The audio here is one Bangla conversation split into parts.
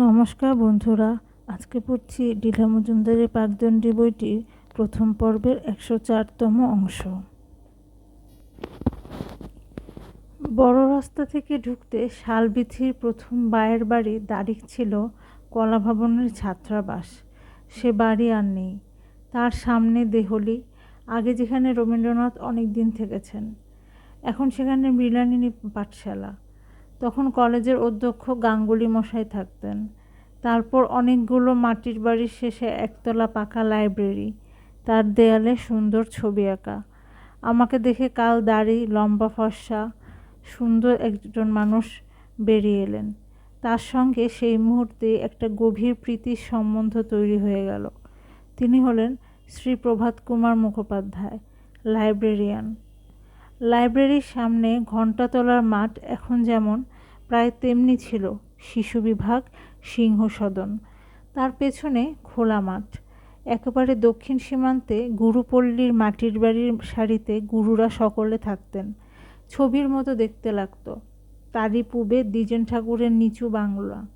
নমস্কার বন্ধুরা, আজকে পড়ছি ডিলা মজুমদারের পাকদণ্ডী বইটির প্রথম পর্বের একশো চারতম অংশ। বড় রাস্তা থেকে ঢুকতে শালবিথির প্রথম বায়ের বাড়ি দাঁড়িয়ে ছিল কলা ভবনের ছাত্রাবাস। সে বাড়ি আর নেই। তার সামনে দেহলি, আগে যেখানে রবীন্দ্রনাথ অনেক দিন থেকেছেন। এখন সেখানে মৃণালিনী পাঠশালা। তখন কলেজের অধ্যক্ষ গাঙ্গুলি মশাই থাকতেন। তারপর অনেকগুলো মাটির বাড়ির শেষে একতলা পাকা লাইব্রেরি, তার দেয়ালে সুন্দর ছবি আঁকা। আমাকে দেখে কাল দাড়ি, লম্বা ফর্সা, সুন্দর একজন মানুষ বেরিয়ে এলেন। তার সঙ্গে সেই মুহূর্তে একটা গভীর প্রীতির সম্বন্ধ তৈরি হয়ে গেল। তিনি হলেন শ্রী প্রভাত কুমার মুখোপাধ্যায়, লাইব্রেরিয়ান। লাইব্রেরির সামনে ঘণ্টাতলার মাঠ এখন যেমন প্রায় তেমনি ছিল, শিশু বিভাগ, সিংহ সদন। তার পেছনে খোলা মাঠ। একেবারে দক্ষিণ সীমান্তে গুরুপল্লীর মাটির বাড়ির সারিতে গুরুরা সকলে থাকতেন। ছবির মতো দেখতে লাগতো। তারই পূবে দ্বিজেন ঠাকুরের নিচু বাংলা।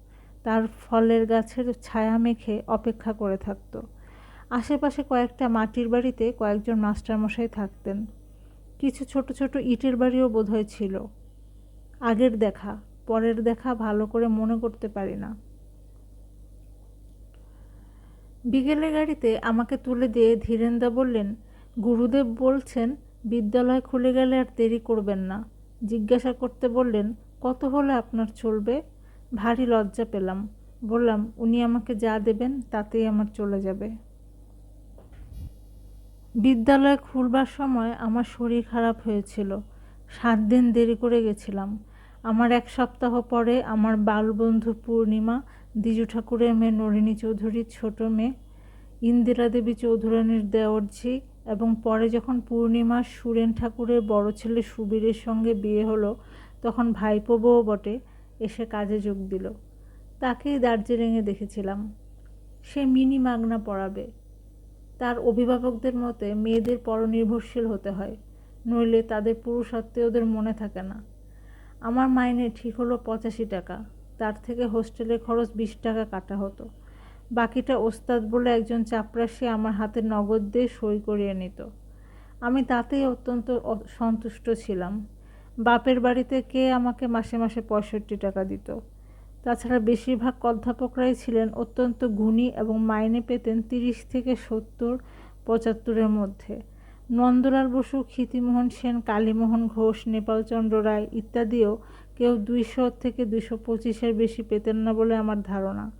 তার ফলের গাছের ছায়া মেখে অপেক্ষা করে থাকত। আশেপাশে কয়েকটা মাটির বাড়িতে কয়েকজন মাস্টারমশাই থাকতেন। কিছু ছোট ছোট ইটের বাড়িও বোধহয় ছিল। আগের দেখা, পরের দেখা ভালো করে মনে করতে পারি না। বিকেলে গাড়িতে আমাকে তুলে দিয়ে ধীরেন্দা বললেন, গুরুদেব বলছেন, বিদ্যালয় খুলে গেলে আর দেরি করবেন না। জিজ্ঞাসা করতে বললেন, কত হলে আপনার চলবে? ভারী লজ্জা পেলাম। বললাম, উনি আমাকে যা দেবেন, তাতেই আমার চলে যাবে। বিদ্যালয় খুলবার সময় আমার শরীর খারাপ হয়েছিল। সাত দিন দেরি করে গেছিলাম। আমার এক সপ্তাহ পরে আমার বালবন্ধু পূর্ণিমা, দিজু ঠাকুরের মেয়ে নরিনী চৌধুরীর ছোট মেয়ে, ইন্দিরা দেবী চৌধুরানীর দেওরঝি এবং পরে যখন পূর্ণিমা সুরেন ঠাকুরের বড় ছেলে সুবীরের সঙ্গে বিয়ে হলো, তখন ভাইপো বউ বটে, এসে কাজে যোগ দিল। তাকেই দার্জিলিংয়ে দেখেছিলাম। সে মিনি মাগনা পড়াবে। তার অভিভাবকদের মতে মেয়েদের পরনির্ভরশীল হতে হয়, নইলে তাদের পুরুষত্বে ওদের মনে থাকে না। আমার মাইনে ঠিক হলো পঁচাশি টাকা, তার থেকে হোস্টেলের খরচ বিশ টাকা কাটা হতো। বাকিটা ওস্তাদ বলে একজন চাপরাশি আমার হাতে নগদ দিয়ে সই করিয়ে নিত। আমি তাতেই অত্যন্ত সন্তুষ্ট ছিলাম। বাপের বাড়িতে কে আমাকে মাসে মাসে পঁয়ষট্টি টাকা দিত। তাছাড়া বেশিরভাগ অধ্যাপকরাই ছিলেন অত্যন্ত গুণী এবং মাইনে পেতেন তিরিশ থেকে সত্তর পঁচাত্তরের মধ্যে। নন্দলাল বসু, ক্ষিতিমোহন সেন, কালীমোহন ঘোষ, নেপালচন্দ্র রায় ইত্যাদিও কেউ দুইশো থেকে দুইশো পঁচিশের বেশি পেতেন না বলে আমার ধারণা।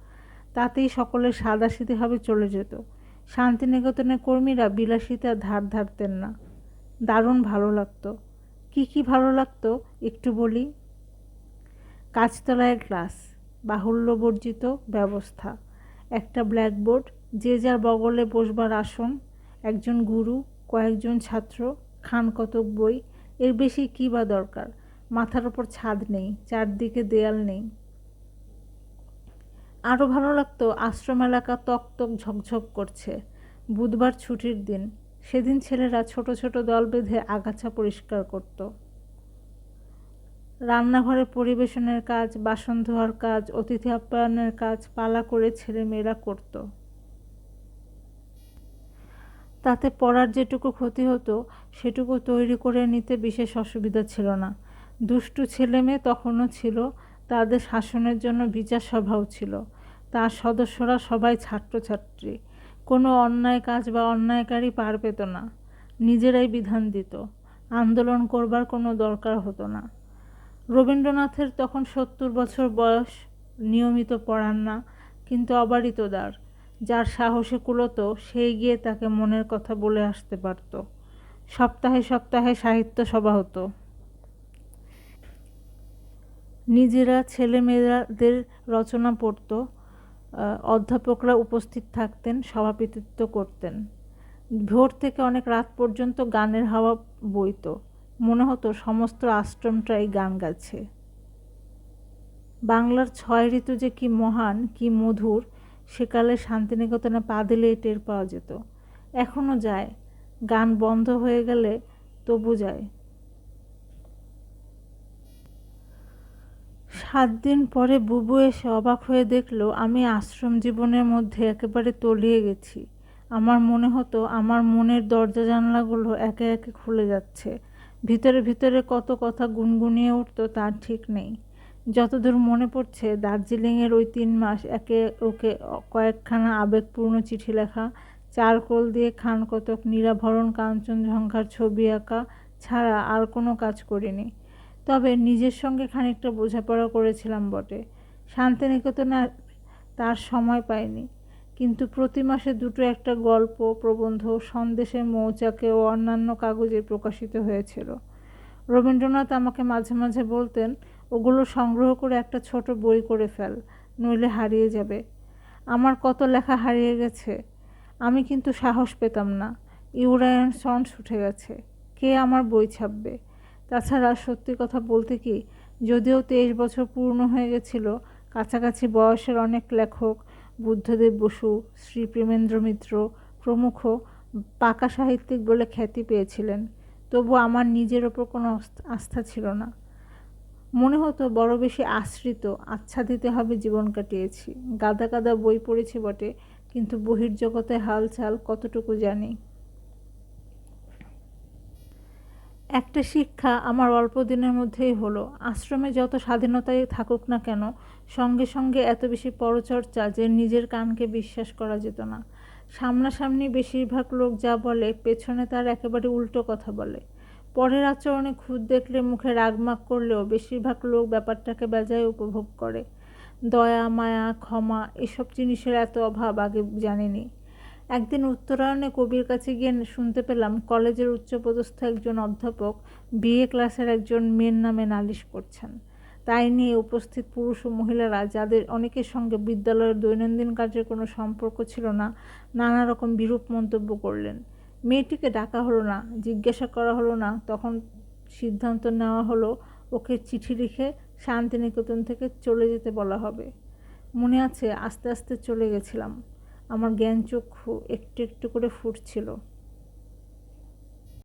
তাতেই সকলের সাদাসিধেভাবে চলে যেত। শান্তিনিকেতনের কর্মীরা বিলাসিতা ধার ধারতেন না। দারুণ ভালো লাগতো। কি কি ভালো লাগতো একটু বলি? কাজতলায় ক্লাস। বাহুল্যবর্জিত ব্যবস্থা। একটা ব্ল্যাকবোর্ড, যে যার বগলে বসবার আসন, একজন গুরু, কয়েকজন ছাত্র, খান কতক বই, এর বেশি কী বা দরকার? মাথার ওপর ছাদ নেই, চারদিকে দেয়াল নেই। আরও ভালো লাগতো আশ্রম এলাকা তক তক ঝকঝক করছে। বুধবার ছুটির দিন, সেদিন ছেলেরা ছোট ছোট দল বেঁধে আগাছা পরিষ্কার করত। রান্নাঘরে পরিবেশনের কাজ, বাসন ধোয়ার কাজ, অতিথি আপ্যায়নের কাজ, পালা করে ছেলেমেয়েরা করত। তাতে পড়ার যেটুকু ক্ষতি হতো, সেটুকু তৈরি করে নিতে বিশেষ অসুবিধা ছিল না। দুষ্টু ছেলে মেয়ে তখনও ছিল, তাদের শাসনের জন্য বিচার সভাও ছিল। তার সদস্যরা সবাই ছাত্রছাত্রী। কোনো অন্যায় কাজ বা অন্যায়কারী পার পেত না। নিজেরাই বিধান দিত। আন্দোলন করবার কোনো দরকার হতো না। রবীন্দ্রনাথের তখন সত্তর বছর বয়স, নিয়মিত পড়ান না, কিন্তু অবারিত দ্বার। যার সাহসে কুলতো সেই গিয়ে তাকে মনের কথা বলে আসতে পারত। সপ্তাহে সপ্তাহে সাহিত্য সভা হতো। নিজেরা ছেলে মেয়েদের রচনা পড়ত অধ্যাপকরা উপস্থিত থাকতেন, সভাপতিত্ব করতেন। ভোর থেকে অনেক রাত পর্যন্ত গানের হাওয়া বইত। মনে হতো সমস্ত আশ্রমটাই গান গাছে বাংলার ছয় ঋতু যে কি মহান, কি মধুর সেকালে শান্তিনিকেতনে পা দিলে টের পাওয়া যেত। এখনও যায়, গান বন্ধ হয়ে গেলে তবু যায়। সাত দিন পরে বুবু এসে অবাক হয়ে দেখল, আমি আশ্রম জীবনের মধ্যে একেবারে তলিয়ে গেছি। আমার মনে হতো, আমার মনের দরজা জানলাগুলো একে একে খুলে যাচ্ছে। ভিতরে ভিতরে কত কথা গুনগুনিয়ে উঠতো তার ঠিক নেই। যতদূর মনে পড়ছে, দার্জিলিংয়ের ওই তিন মাস একে ওকে কয়েকখানা আবেগপূর্ণ চিঠি লেখা চারকোল দিয়ে খান কতক নিরাভরণ কাঞ্চনজঙ্ঘার ছবি আঁকা ছাড়া আর কোনো কাজ করিনি। তবে নিজের সঙ্গে খানিকটা বোঝাপড়া করেছিলাম বটে। শান্তিনিকেতনে তার সময় পাইনি। কিন্তু প্রতি মাসে দুটো একটা গল্প, প্রবন্ধ, সন্দেশে মৌচাকে ও অন্যান্য কাগজে প্রকাশিত হয়েছিল। রবীন্দ্রনাথ আমাকে মাঝে মাঝে বলতেন, ওগুলো সংগ্রহ করে একটা ছোট বই করে ফেল, নইলে হারিয়ে যাবে। আমার কত লেখা হারিয়ে গেছে, আমি কিন্তু সাহস পেতাম না। ইউরায়ন সন্স উঠে গেছে, কে আমার বই ছাপবে? তাছাড়া সত্যি কথা বলতে কি, যদিও তেইশ বছর পূর্ণ হয়ে গেছিল, কাছাকাছি বয়সের অনেক লেখক বুদ্ধদেব বসু, শ্রী প্রেমেন্দ্র মিত্র প্রমুখ পাকা সাহিত্যিক বলে খ্যাতি পেয়েছিলেন। তবু আমার নিজের ওপর কোনো আস্থা ছিল না। মনে হতো বড় বেশি আশ্রিত আচ্ছাদিতে হবে জীবন কাটিয়েছি। গাদা গাদা বই পড়েছি বটে, কিন্তু বহির্জগতে হালচাল কতটুকু জানি। একটা শিক্ষা আমার অল্প দিনের মধ্যেই হলো। আশ্রমে যত স্বাধীনতায় থাকুক না কেন, সঙ্গে সঙ্গে এত বেশি পরচর্চা যে নিজের কানকে বিশ্বাস করা যেত না। সামনাসামনি বেশিরভাগ লোক যা বলে, পেছনে তার একেবারে উল্টো কথা বলে। পরের আচরণে খুদ দেখলে মুখে রাগমাগ করলেও বেশিরভাগ লোক ব্যাপারটাকে বেজায় উপভোগ করে। দয়া, মায়া, ক্ষমা, এসব জিনিসের এত অভাব আগে জানিনি। একদিন উত্তরায়ণে কবির কাছে গিয়ে শুনতে পেলাম কলেজের উচ্চপদস্থ একজন অধ্যাপক বিএ ক্লাসের একজন মেয়ের নামে নালিশ করছেন। তাই নিয়ে উপস্থিত পুরুষ ও মহিলারা, যাদের অনেকের সঙ্গে বিদ্যালয়ের দৈনন্দিন কাজের কোনো সম্পর্ক ছিল না, নানা রকম বিরূপ মন্তব্য করলেন। মেয়েটিকে ডাকা হলো না, জিজ্ঞাসা করা হলো না, তখন সিদ্ধান্ত নেওয়া হলো, ওকে চিঠি লিখে শান্তিনিকেতন থেকে চলে যেতে বলা হবে। মনে আছে, আস্তে আস্তে চলে গেছিলাম। আমার জ্ঞান চক্ষু একটু একটু করে ফুটছিল।